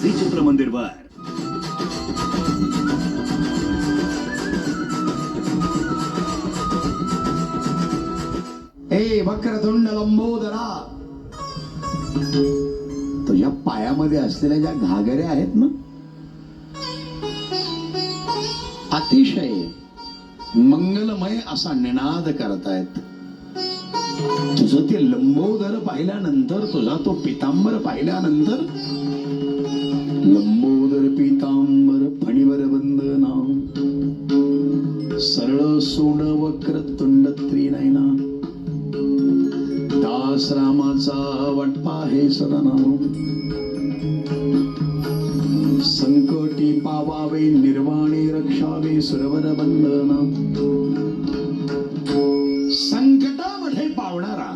श्री चित्रमंदिरवर ए वक्रतुंड लंबोदरा. तुझ्या पायामध्ये असलेल्या ज्या घागऱ्या आहेत ना अतिशय मंगलमय असा निनाद करतायत. तुझं ते लंबोदर पाहिल्यानंतर तुझा तो पितांबर पाहिल्यानंतर लंबोदर पितांबर फणीवर वंदना सरळ सोड वक्र तुंड त्रिनयना दास रामाचा वाटपा हे सदना संकटी पावावे निर्वाणे रक्षावे सुरवर बंधना संकटामध्ये पावणारा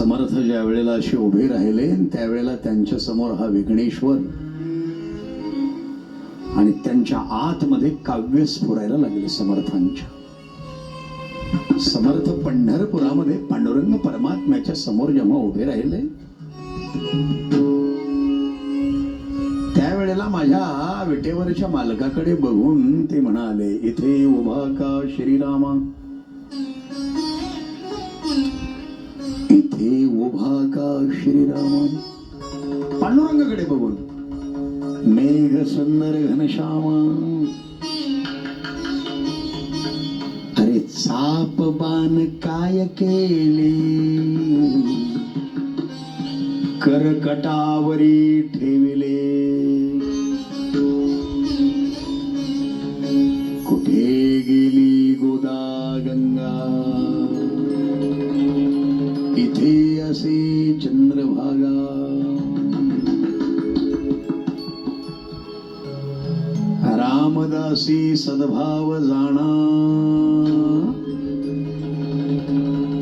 समर्थ ज्या वेळेला असे उभे राहिले त्यावेळेला त्यांच्यासमोर हा विघ्नेश्वर आणि त्यांच्या आतमध्ये काव्य स्फुरायला लागले समर्थांच्या. समर्थ पंढरपुरामध्ये पांडुरंग परमात्म्याच्या समोर जेव्हा उभे राहिले त्यावेळेला माझ्या विटेवरच्या मालकाकडे बघून ते म्हणाले इथे उभा का श्रीरामा? इथे उभा का श्रीरामा पांडुरंगाकडे बघून. मेघ सुंदर घनश्यामा अरे चाप बाण काय केले? करकटावरी ठेविले. रामदासी सद्भाव जाणा.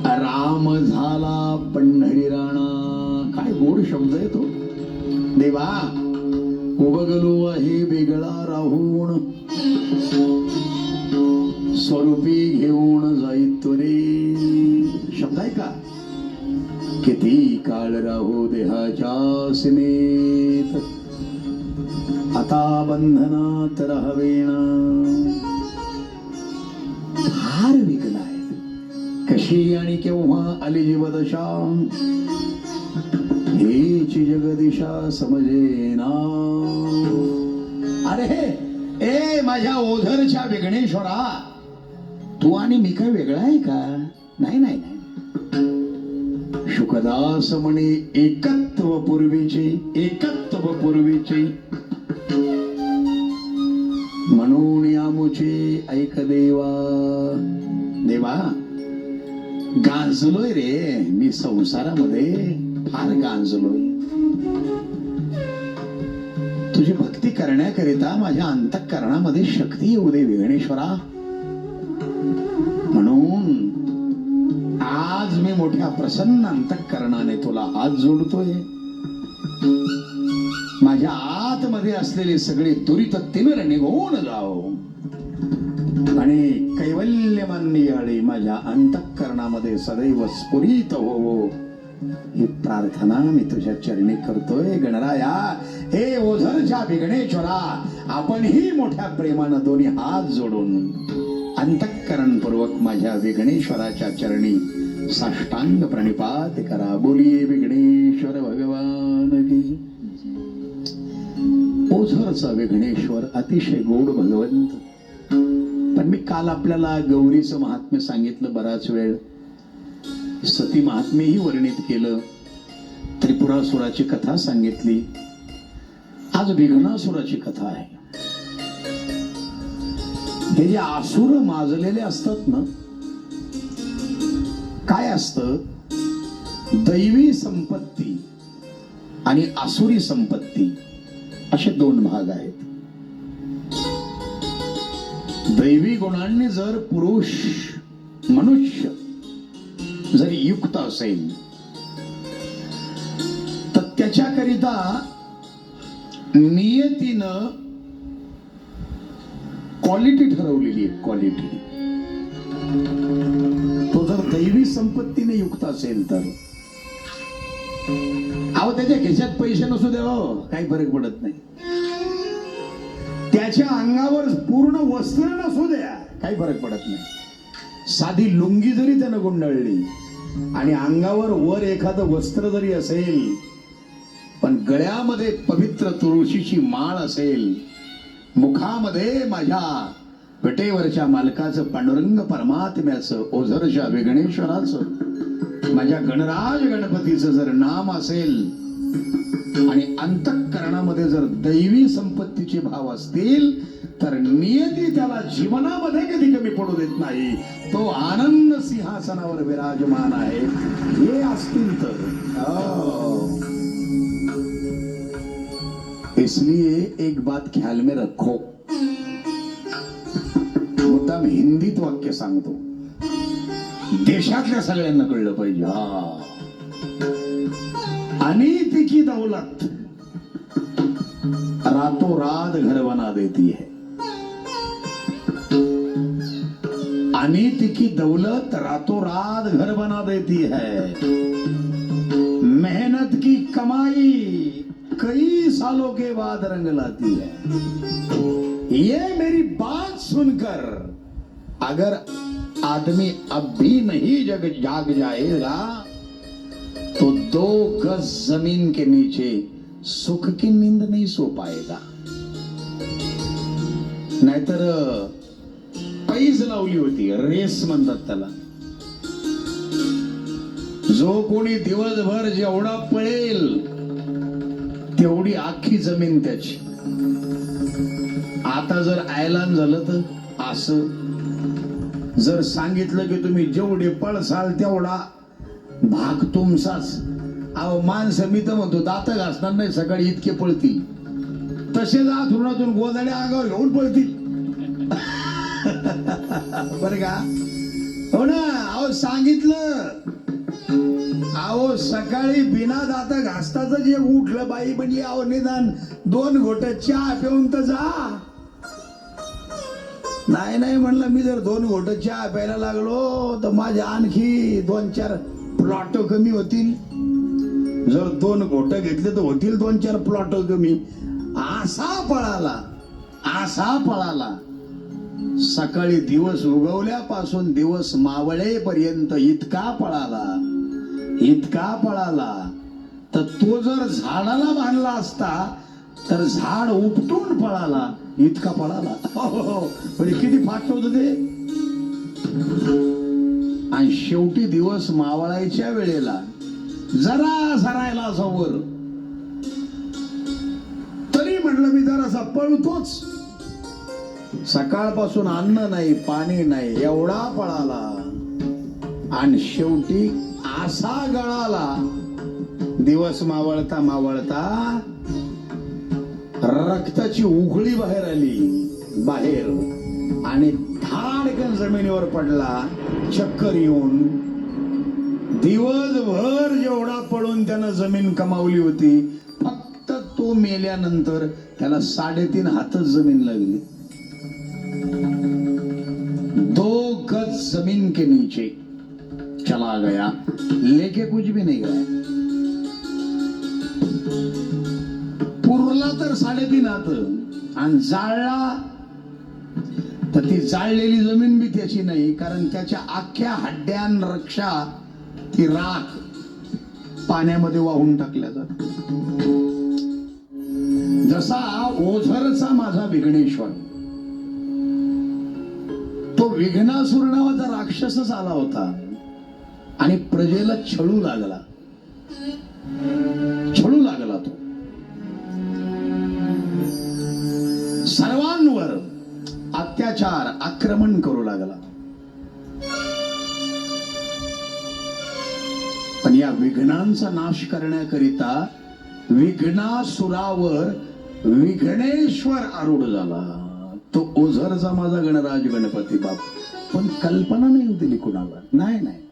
राम झाला पंढरी राणा. काय गोड शब्द आहे तो. देवा उभगलो आहे वेगळा राहून. स्वरूपी घेऊन जाईतो रे. शब्द आहे का? किती काळ राहू देहाच्या सीमेत? आता बंधनात राहावेना. फार विकल आहे. कशी आणि केव्हा आली जीवदशा हेची जगदिशा समजेना. अरे ए माझ्या ओझरच्या विघ्नेश्वरा तू आणि मी काय वेगळा आहे का? नाही नाही नाही. शुकदास म्हणे एकत्व पूर्वीची एकत्व पूर्वीची. म्हणून यामुचे ऐक देवा देवा गांजलोय रे मी संसारामध्ये फार गांजलोय. तुझी भक्ती करण्याकरिता माझ्या अंतःकरणामध्ये शक्ती येऊ दे विघ्नेश्वरा. म्हणून आज मी मोठ्या प्रसन्न अंतःकरणाने तुला हात जोडतोय. माझ्या आतमध्ये असलेले सगळे त्वरित तिमिर निघून जाओ. आणि कैवल्यमान्य आळे माझ्या अंतःकरणामध्ये सदैव स्फुरित होवो. ही प्रार्थना मी तुझ्या चरणी करतोय गणराया. हे ओझरच्या विघ्नेश्वरा आपणही मोठ्या प्रेमानं दोन्ही हात जोडून अंतःकरणपूर्वक माझ्या विघ्नेश्वराच्या चरणी साष्टांग प्रणिपात करा. बोलिये विघ्नेश्वर भगवान की. ओझरचा विघ्नेश्वर अतिशय गोड भगवंत पण मी काल आपल्याला गौरीचं महात्म्य सांगितलं बराच वेळ. सती महात्म्यही वर्णित केलं. त्रिपुरासुराची कथा सांगितली. आज विघ्नासुराची कथा आहे. हे जे आसुर माजलेले असतात ना काय असतं? दैवी संपत्ती आणि आसुरी संपत्ती. असे दोन भाग आहेत. दैवी गुणांनी जर पुरुष मनुष्य जर युक्त असेल तर त्याच्याकरिता नियतीनं क्वालिटी ठरवलेली आहे क्वालिटी तो जर दैवी संपत्तीने युक्त असेल तर अहो त्याच्या खिशात पैसे नसू दे हो. काही फरक पडत नाही. त्याच्या अंगावर पूर्ण वस्त्र नसू द्या. काही फरक पडत नाही. साधी लुंगी जरी त्यानं गुंडाळली आणि अंगावर वर एखादं वस्त्र जरी असेल पण गळ्यामध्ये पवित्र तुळशीची माळ असेल मुखामध्ये माझ्या पेटेवरच्या मालकाचं पांडुरंग परमात्म्याचं ओझरच्या विघ्नेश्वराचं माझ्या गणराज गणपतीचं जर नाम असेल आणि अंतःकरणामध्ये जर दैवी संपत्तीचे भाव असतील तर नियती त्याला जीवनामध्ये कधी कमी पडू देत नाही. तो आनंद सिंहासनावर विराजमान आहे. हे असतील तर. हो. इसलिए एक बात ख्याल में रखो. मुद्दाम हिंदीत वाक्य सांगतो. देशातल्या सगळ्यांना कळलं पाहिजे. हा. अनीति की दौलत रातों रात घर बना देती है अनीति की दौलत रातों रात घर बना देती है मेहनत की कमाई कई सालों के बाद रंग लाती है ये मेरी बात सुनकर अगर आदमी अब भी नहीं जग जाग जाएगा तो दो गज जमीन के नीचे सुख की नींद नहीं सो पाएगा। नाहीतर पैज लावली होती रेस म्हणतात त्याला। जो कोणी दिवसभर जेवढा पळेल तेवढी आखी जमीन त्याची। आता जर आयलान झालं तर असं जर सांगितलं की तुम्ही जेवढे पळसाल तेवढा भाग तुमचाच. अहो माणसं मी तर म्हणतो दात घासणार नाही सकाळी इतके पळतील. तसे तसेच आथरुणातून गोदाड्या अंगावर घेऊन पळतील. बर का? हो ना अहो सांगितलं. अहो सकाळी बिना दात घासताच जे उठलं बाई म्हणजे अहो निदान दोन घोट चहा पिऊन तर जा. नाही नाही म्हणलं मी जर दोन घोट चहा प्यायला लागलो तर माझ्या आणखी दोन चार प्लॉट कमी होतील. जर दोन घोट घेतले तर होतील दोन चार प्लॉट कमी. असा पळाला असा पळाला. सकाळी दिवस उगवल्यापासून दिवस मावळेपर्यंत इतका पळाला इतका पळाला. तर तो जर झाडाला बांधला असता तर झाड उपटून पळाला. इतका पळाला पण हो, हो, हो. म्हणजे किती फास्ट होत ते? आणि शेवटी दिवस मावळायच्या वेळेला जरा सरायला समोर. तरी म्हटलं मी जरासा पळतोच. सकाळपासून अन्न नाही पाणी नाही एवढा पळाला. आणि शेवटी असा गळाला दिवस मावळता मावळता रक्ताची उघळी बाहेर आली. बाहेर. आणि धाडकन जमिनीवर पडला. चक्कर येऊन दिवसभर जेवढा पडून त्यानं जमीन कमावली होती फक्त तो मेल्यानंतर त्याला साडेतीन हातच जमीन लागली. दो गज जमीन के नीचे चला गया. लेके कुछ भी नहीं गया. जाळला तर साडेतीन हात आणि जाळला तर ती जाळलेली जमीन बी त्याची नाही कारण त्याच्या अख्ख्या हड्ड्यान रक्षा ती राख पाण्यामध्ये वाहून टाकल्या जात जसा ओझरचा माझा विघ्नेश्वर तो विघ्नासूर नावाचा राक्षसच आला होता आणि प्रजेला छळू लागला. आक्रमण करू लागला. पण या विघ्नांचा नाश करण्याकरिता विघ्नासुरावर विघ्नेश्वर आरूढ झाला. तो ओझरचा माझा गणराज गणपती बाप पण कल्पना नाही होती कुणाला नाही नाही.